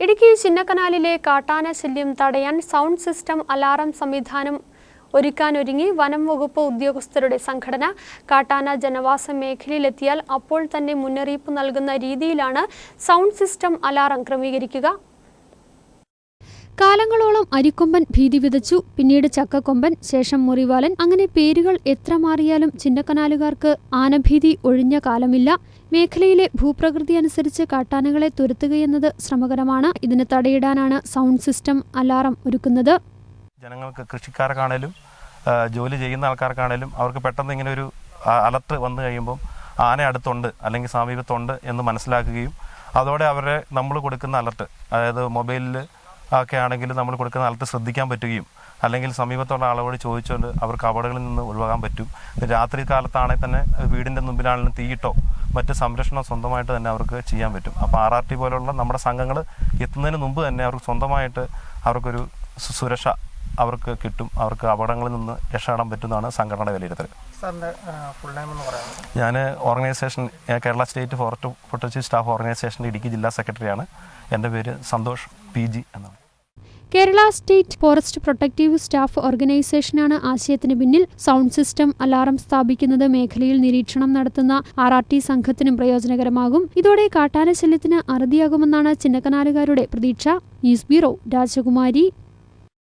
ഇടുക്കി ചിന്നക്കനാലിലെ കാട്ടാന ശല്യം തടയാൻ സൗണ്ട് സിസ്റ്റം അലാറം സംവിധാനം ഒരുക്കാനൊരുങ്ങി വനം വകുപ്പ് ഉദ്യോഗസ്ഥരുടെ സംഘടന കാട്ടാന ജനവാസ മേഖലയിലെത്തിയാൽ അപ്പോൾ തന്നെ മുന്നറിയിപ്പ് നൽകുന്ന രീതിയിലാണ് സൗണ്ട് സിസ്റ്റം അലാറം ക്രമീകരിക്കുക. കാലങ്ങളോളം അരിക്കൊമ്പൻ ഭീതി വിതച്ചു. പിന്നീട് ചക്കക്കൊമ്പൻ ശേഷം മുറിവാലൻ. അങ്ങനെ പേരുകൾ എത്ര മാറിയാലും ചിന്നക്കനാലുകാർക്ക് ആനഭീതി ഒഴിഞ്ഞ കാലമില്ല. മേഖലയിലെ ഭൂപ്രകൃതി അനുസരിച്ച് കാട്ടാനകളെ തുരത്തുകയെന്നത് ശ്രമകരമാണ്. ഇതിന് തടയിടാനാണ് സൗണ്ട് സിസ്റ്റം അലാറം ഒരുക്കുന്നത്. ജനങ്ങൾക്ക് കൃഷിക്കാർക്കാണേലും ജോലി ചെയ്യുന്ന ആൾക്കാർക്കാണേലും അവർക്ക് പെട്ടെന്ന് ഇങ്ങനെ ഒരു അലർട്ട് വന്നു കഴിയുമ്പോൾ ആന അടുത്തുണ്ട് അല്ലെങ്കിൽ സമീപത്തുണ്ട് എന്ന് മനസ്സിലാക്കുകയും അതോടെ അവരെ നമ്മൾ കൊടുക്കുന്ന അലർട്ട് അതായത് മൊബൈലിൽ ഒക്കെ ആണെങ്കിൽ നമ്മൾ കൊടുക്കുന്ന ആൾക്ക് ശ്രദ്ധിക്കാൻ പറ്റുകയും അല്ലെങ്കിൽ സമീപത്തുള്ള ആളോട് ചോദിച്ചുകൊണ്ട് അവർക്ക് അപകടങ്ങളിൽ നിന്ന് ഒഴിവാക്കാൻ പറ്റും. രാത്രി കാലത്താണെങ്കിൽ തന്നെ വീടിന്റെ മുമ്പിലാണെങ്കിലും തീയിട്ടോ മറ്റ് സംരക്ഷണം സ്വന്തമായിട്ട് തന്നെ അവർക്ക് ചെയ്യാൻ പറ്റും. അപ്പോൾ ആർ ആർ ടി പോലുള്ള നമ്മുടെ സംഘങ്ങൾ എത്തുന്നതിന് മുമ്പ് തന്നെ അവർക്ക് സ്വന്തമായിട്ട് അവർക്കൊരു സുരക്ഷ അവർക്ക് കിട്ടും. അവർക്ക് അപകടങ്ങളിൽ നിന്ന് രക്ഷപ്പെടാൻ പറ്റുന്നതാണ് സംഘടനയുടെ വിലയിരുത്തൽ. ഞാൻ organisation Kerala state forest protection staff ഓർഗനൈസേഷന്റെ ഇടുക്കി ജില്ലാ സെക്രട്ടറിയാണ്. എന്റെ പേര് സന്തോഷ് പി ജി എന്നാണ്. Kerala state forest protective staff ഓർഗനൈസേഷനാണ് ആശയത്തിന് പിന്നിൽ സൗണ്ട് സിസ്റ്റം അലാറം സ്ഥാപിക്കുന്നത്. മേഖലയിൽ നിരീക്ഷണം നടത്തുന്ന ആർ ആർ ടി സംഘത്തിനും പ്രയോജനകരമാകും. ഇതോടെ കാട്ടാന ശല്യത്തിന് അറുതിയാകുമെന്നാണ് ചിന്നക്കനാലുകാരുടെ പ്രതീക്ഷ. ന്യൂസ് ബ്യൂറോ രാജകുമാരി.